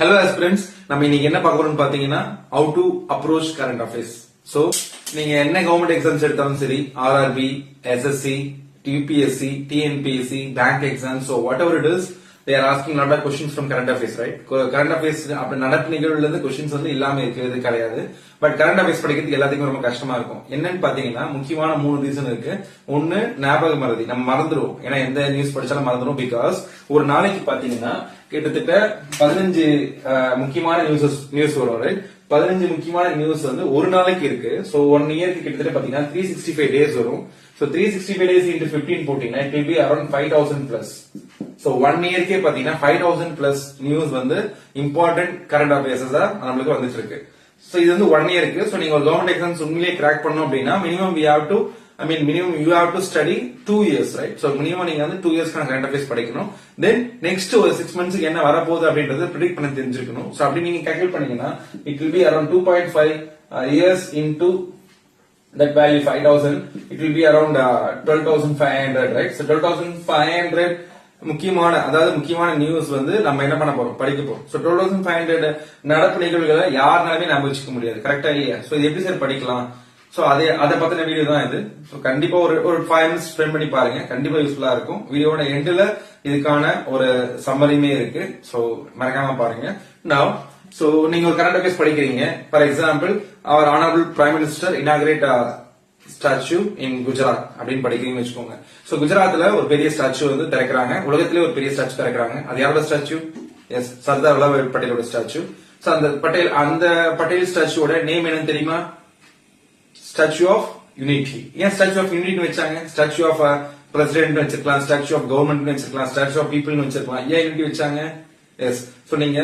Hello aspirants நம்ம இன்னைக்கு என்ன பார்க்க போறோம்னு பாத்தீங்கன்னா how to approach current affairs so நீங்க என்ன கவர்மெண்ட் எக்ஸாம்ஸ் எடுத்தாலும் சரி RRB SSC UPSC TNPSC bank exam so whatever it is they are asking lot of questions from current affairs right current affairs அப்படி நடப்பு நிகழ்வுல இருந்து கொஸ்டின்ஸ் வந்து இல்லாம இருக்கிறது கிடையாது. பட் கரண்ட் அஃபேர்ஸ் படிக்கிறதுக்கு எல்லாத்துக்கும் ரொம்ப கஷ்டமா இருக்கும். என்னன்னு பாத்தீங்கன்னா முக்கியமான மூணு ரீசன் இருக்கு. ஒன்னு ஞாபக மறதி. நம்ம மறந்துடுவோம் ஏன்னா எந்த நியூஸ் படிச்சாலும் மறந்துடும் பிகாஸ் ஒரு நாளைக்கு பாத்தீங்கன்னா கிட்டத்தட்ட பதினஞ்சு முக்கியமான நியூஸ் நியூஸ் வரும் ரைட் பதினஞ்சு முக்கியமான நியூஸ் வந்து ஒரு நாளைக்கு இருக்கு. ஸோ ஒன் இயர்க்கு கிட்டத்தட்ட பாத்தீங்கன்னா த்ரீ சிக்ஸ்டி ஃபைவ் டேஸ் வரும். So three sixty five days into fifteen போட்டீங்கன்னா it will be around five thousand plus so one இயர்க்கே பாத்தீங்கன்னா ஃபைவ் தௌசண்ட் பிளஸ் நியூஸ் வந்து இம்பார்ட்டன்ட் கரண்ட் அஃபேர்ஸஸ் நம்மளுக்கு வந்துட்டு இருக்கு சோ இது வந்து ஒன் இயருக்கு சோ நீங்க கவர்மெண்ட் எக்ஸாம்ஸ் உண்மையிலேயே கிராக் பண்ணோம் அப்படின்னா minimum we have to I mean minimum you have to study two years right so minimum நீங்க வந்து டூ இயர்ஸ்க்கான கரண்ட் அஃபேர்ஸ் படிக்கணும். தென் நெக்ஸ்ட் ஒரு சிக்ஸ் மந்த்ஸ்க்கு என்ன வரப்போகுது அப்படின்றத ப்ரிடிக் பண்ண தெரிஞ்சிருக்கணும். சோ அப்படி நீங்க கேல்குலேட் பண்ணீங்கன்னா it will be around two point five years into that value 5000 it will be around uh, 12500 right? So 12500 முக்கியமான அதாவது முக்கியமான நியூஸ் வந்து நம்ம என்ன பண்ண போறோம்? படிக்க போறோம். சோ தௌசண்ட் ஃபைவ் ஹண்ட்ரட் நடப்பு நிகழ்வுகளை யாருனாலுமே நம்ம வச்சுக்க முடியாது. கரெக்டா இல்லையா? சோ இது எப்படி சார் படிக்கலாம்? சோ அதே அதை பத்தின வீடியோ தான் இது. சோ கண்டிப்பா ஒரு ஒரு ஃபைவ் மினிட்ஸ் ஸ்பெண்ட் பண்ணி பாருங்க. கண்டிப்பா யூஸ்ஃபுல்லா இருக்கும். வீடியோட எண்ட்ல இதுக்கான ஒரு சம்மரியுமே இருக்கு. சோ மறக்காம பாருங்க. நவ் சோ நீங்க ஒரு கரண்ட் அஃபேர்ஸ் படிக்கிறீங்க. For example our honourable prime minister inaugurate statue in Gujarat அப்படின்னு படிக்கிறீங்கன்னு வச்சுக்கோங்க. சோ குஜராத்ல ஒரு பெரிய ஸ்டாச்சு வந்து திறக்கிறாங்க. உலகத்திலே ஒரு பெரிய ஸ்டாச்சு திறக்கிறாங்க. அது யாரோட ஸ்டாச்சு எஸ் சர்தார் வல்லபாய் பட்டேலோட ஸ்டாச்சு சோ அந்த பட்டேல் அந்த பட்டேல் ஸ்டாச்சுவோட நேம் என்னன்னு தெரியுமா? ஸ்டாச்சு ஆஃப் யூனிட்டி ஏன் ஸ்டாச்சு ஆஃப் யூனிட்டி வச்சாங்க? ஸ்டாச்சு ஆஃப் பிரசிடென்ட் வச்சிருக்கலாம். ஸ்டாச்சு ஆஃப் கவர்மெண்ட் வச்சிருக்கலாம். ஸ்டாச்சு ஆஃப் பீப்புள் வச்சிருக்கலாம். ஏன் யூனிட்டி வச்சாங்க? எஸ் சோ நீங்க